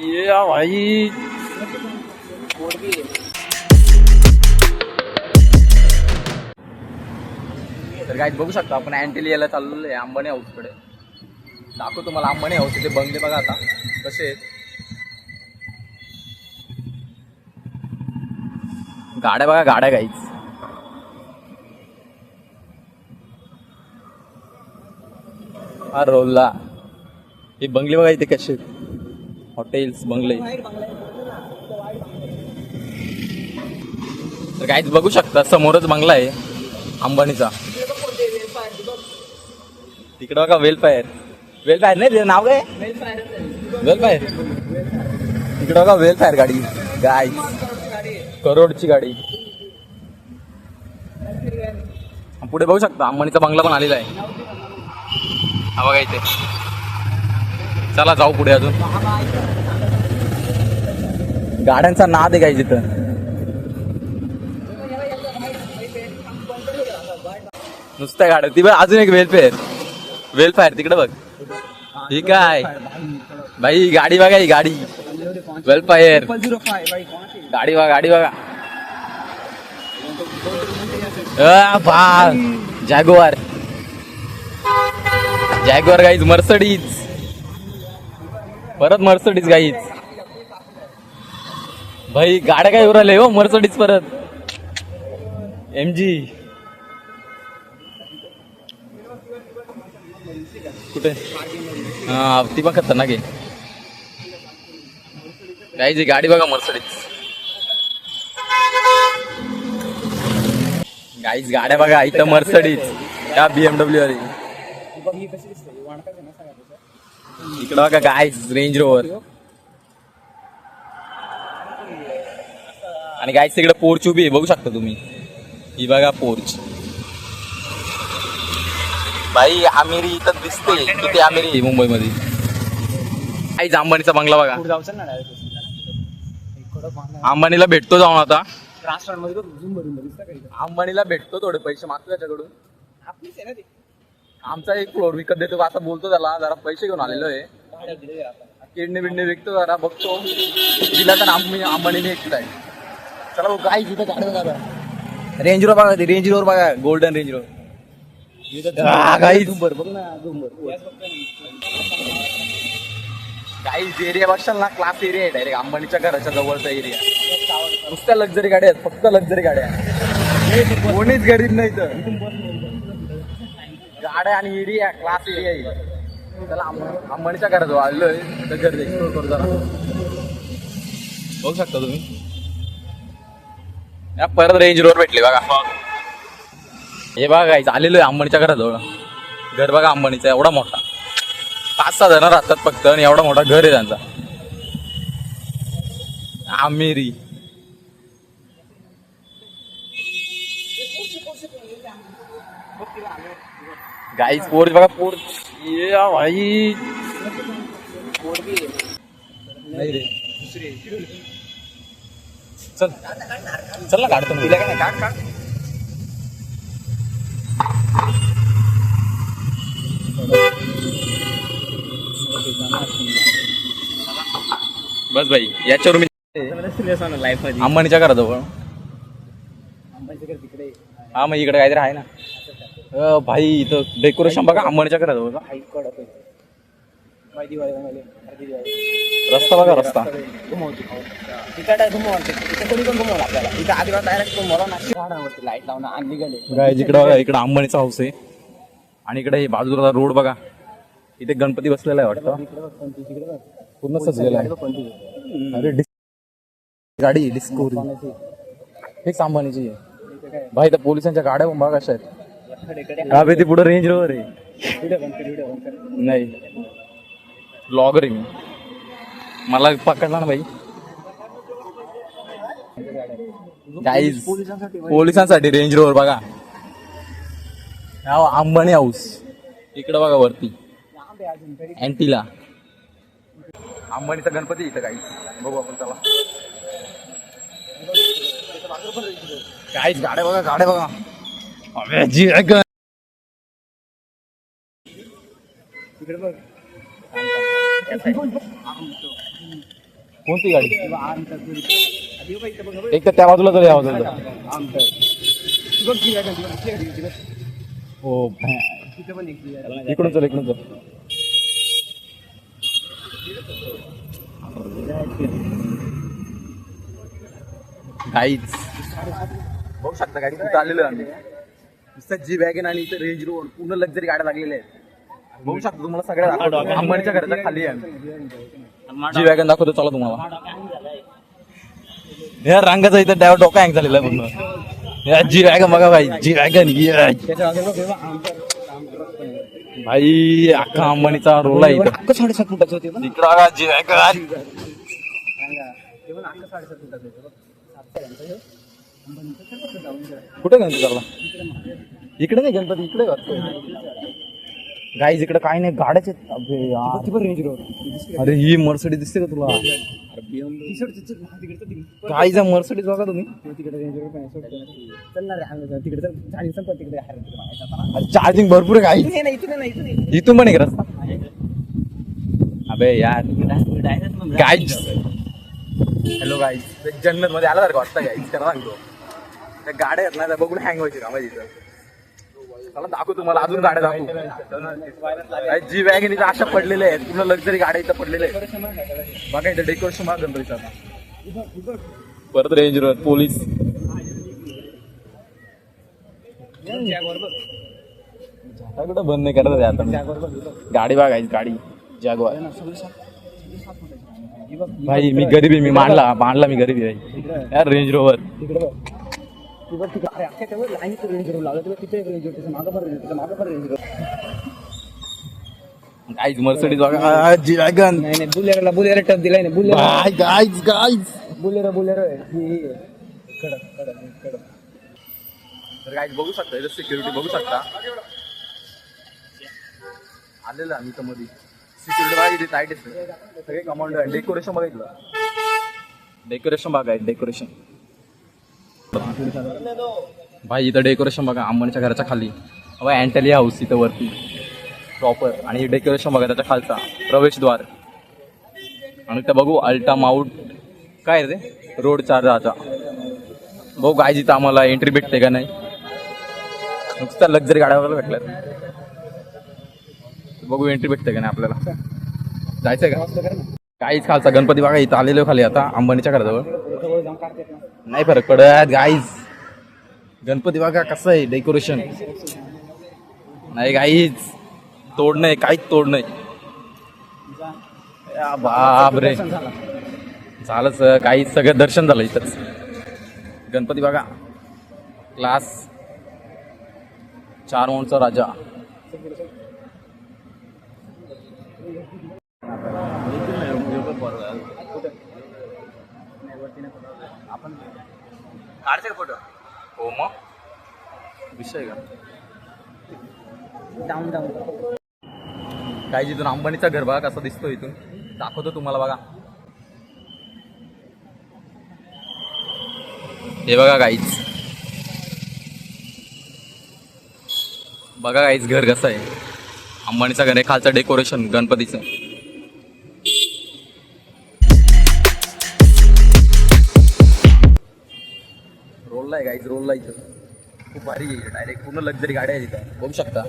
ये भाई तर काय बघू शकता आपण अँटिलियाला चाललेलो आहे अंबाणी हाऊसकडे दाखवू तुम्हाला अंबाणी हाऊस इथे बंगले बघा आता कसे आहेत. गाड्या बघा गाड्या गाईच हा रोलला हे बंगले बघा इथे कसे आहेत. हॉटेल्स बंगले. तर काहीच बघू शकता समोरच बंगला आहे अंबानीचा. तिकडं बघा वेलफायर वेलफायर नाही ते नाव काय? वेलफायर तिकडं बघा वेलफायर गाडी. गाय करोडची गाडी. पुढे बघू शकता अंबानीचा बंगला पण आलेला आहे. हा बघा इथे. चला जाऊ पुढे अजून. गाड्यांचा नाद आहे काय तिथं नुसत्या गाड्या. ती बघ अजून एक वेलफेअर. वेलफायर तिकडे बघ. ही काय? भाई गाडी बघा ही गाडी. वेलफायर. गाडी बघा गाडी बघा. अ, बा जॅगवार जॅगवार गाईज मर्सडीज. परत मर्सडीज गाईज भाई गाड्या काय उराले हो? मर्सडीज परत. एम जी कुठे? हा ती पण खतरनाक आहे गाईची गाडी बघा मर्सडीज गाईज गाड्या बघा इथं मर्सडीज या बीएमडब्ल्यू वाली. इकडं बघा गाईज रेंज रोवर आणि गाईज तिकडे पोर्च उभी आहे बघू शकता तुम्ही. ही बघा पोर्च भाई आमिरी इथं दिसते. किती आमिरी? आहे मुंबईमध्ये. काहीच अंबानीचा बंगला बघा. अंबानीला भेटतो जाऊन आता. अंबानीला भेटतो थोडे पैसे मागतो त्याच्याकडून. आमचा एक फ्लोर विकत देतो असं बोलतो त्याला. जरा पैसे घेऊन आलेलो आहे. किडनी बिडनी विकतो जरा बघतो. दिला तर आम्ही अंबानीने आहे चला भाऊ, काय तिथं गाडी बघा रेंज रोवर बघा रेंज रोवर बघा गोल्डन रेंज रोवर काही एरिया बघशाल ना क्लास एरिया आहे डायरेक्ट अंबानीच्या घराच्या जवळचा एरिया नुसत्या लक्झरी गाड्या आहेत फक्त लक्झरी गाड्या कोणीच गरीब नाही तर गाड्या आणि एरिया क्लास एरिया आहे. त्याला अंब- अंबानीच्या घरात आलोय. तर घर एक्सप्लोर करू जरा. बघू शकता तुम्ही. या परत रेंज रोड भेटले बघा. हे बघा आलेलो आहे अंबानीच्या घराजवळ. घर बघा अंबानीचा एवढा मोठा. पाच सहा जण राहतात फक्त आणि एवढा मोठा घर आहे त्यांचा. आमिरी. गाईच पोर्च बघा पोर्च ये भाई. नाही रे. चल. चल ना काढतो तिला काय काढ काढ बस भाई याच्यावर मी लाईफमध्ये अंबानीच्या घराजवळ. हा मग इकडे काहीतरी आहे ना. अ, भाई इथं डेकोरेशन बघा अंबानीच्या घराजवळ का? रस्ता बघा रस्ता. तिकडे घुमवते तिथे कोणी पण घुमवलं आपल्याला इथे आदिवास डायरेक्ट घुमवला ना झाडावरती लाइट लावून आणि काय बघा इकडे अंबानीचा हाऊस आहे. आणि इकडे हे बाजूला रोड बघा. इथे गणपती बसलेला आहे वाटतं. पूर्ण सजलेला आहे. अरे गाडी डिस्कवरी हेच अंबानीची आहे. भाई त्या पोलिसांच्या गाड्या बघा कशा आहेत. हा ती पुढे रेंज रोवर आहे. नाही. ब्लॉगर आहे मी मला पकडला ना भाई. गाईज पोलिसांसाठी रेंज रोवर बघा. नाव अंबानी हाऊस इकडे बघा वरती. अँटीला अंबानीचा गणपती इथं काही बघू आपण चला. काहीच गाड्या बघा गाड्या बघा. अबे, जी आहे बघ कोणती गाडी? एक तर त्या बाजूला तरी आवाज होता हो इकडून चल इकडून चल. गाईच बघू शकता गाडी कुठं आलेलो आहे आम्ही. नुसतं जी वॅगन आणि इथं रेंज रोड पूर्ण लक्झरी गाड्या लागलेल्या आहेत. बघू शकता तुम्हाला सगळ्या. अंबानीच्या घराच्या खाली आहे. जी वॅगन दाखवतो चला तुम्हाला. या रंगाचा इथं डायवर डोका हँग झालेला आहे पूर्ण या जी वॅगन बघा भाई जी वॅगन भाई अख्खा अंबानीचा रोल आहे इथं. साडेसात फुटाचं होते इकडं जी वॅगन. कुठे गणपती चालला इकडे नाही गणपती इकडे गाईज इकडे काय नाही गाड्याच आहेत. अबे यार. ती पण रेंज रोड अरे ही मर्सडी दिसते का तुला? काहीचा मर्सडीज बघा तुम्ही. तिकडे. चल ना रे अंग तिकडे चाळीस पण. चार्जिंग भरपूर आहे गाईज इथून नाही इथून नाही इथून नाही इथून पण एक रस्ता. अबे यार गाईज हॅलो गाईज जन्नत मध्ये आला का वाटतं गाईज त्याला सांगतो. त्या गाड्या आहेत ना त्या बघून हँग व्हायची का माहिती इथं मला दाखव तुम्हाला अजून गाड्या दाखवू. जी वॅगन इथं अशा पडलेल्या आहेत पूर्ण लक्झरी गाड्या इथं पडलेल्या आहेत. बघा इथं डेकोरेशन बघा गणपतीचा परत रेंज रोड पोलीस कुठं बंद नाही करत आता गाडी बघायची गाडी. जागवार भाई मी गरीब आहे मी मांडला मांडला मी गरीब आहे. यार रेंज रोवर तिकडे बघ ती बघ तिकडे अरे अख्ख्या त्यावर लाईन रेंज लावलं तिकडे तिथे एक रेंज रोड त्याच्या मागं पण रेंज मागं पण रेंज गाईज मर्सडीज बघा जी वॅगन नाही नाही बुलेरोला बुलेरो टप दिलाय ना Bolero bye guys guys Bolero Bolero ही. कडक कडक कडक. तर गाईज बघू शकता इथं सिक्युरिटी बघू शकता. आलेलं आम्ही इथं मध्ये सिक्युरिटी बघा इथे टाईट आहे. सगळे कमांडर डेकोरेशन बघितलं डेकोरेशन बघा डेकोरेशन भाई इथं डेकोरेशन बघा अंबानीच्या घराच्या खाली. बघा अँटली हाऊस इथं वरती. प्रॉपर आणि डेकोरेशन बघा त्याच्या खालचा. प्रवेशद्वार. आणि तर बघू अल्टा माऊट काय रे? ते रोड चार्जाचा बघू काय जिथं आम्हाला एंट्री भेटते का नाही? नुसत्या लक्झरी गाड्या वगैरे भेटल्यात. बघू एंट्री भेटते का नाही आपल्याला? जायचं का? काहीच खालचा गणपती बघा इथं आलेलो खाली आता अंबानीच्या घराजवळ. नाही फरक पडत गाईज गणपती बघा कसं आहे डेकोरेशन नाही गाईज तोड नाही काहीच तोड नाही बाप रे झालं सर. काही सगळं दर्शन झालं इथंच. गणपती बघा. क्लास चार माऊंटचा राजा. आपण काढते का फोटो? हो मग. विषय का? जाऊन जाऊन. काही जिथून अंबानीचा घर बघा कसा दिसतो इथून. दाखवतो तुम्हाला बघा. हे बघा गाईच बघा गाईच घर कसं आहे. अंबानीचं घर आहे खालचं डेकोरेशन गणपतीचं. आहे गाईज रोलला इथं. खूप भारी आहे डायरेक्ट पूर्ण लक्झरी गाड्या आहेत इथं. बघू शकता.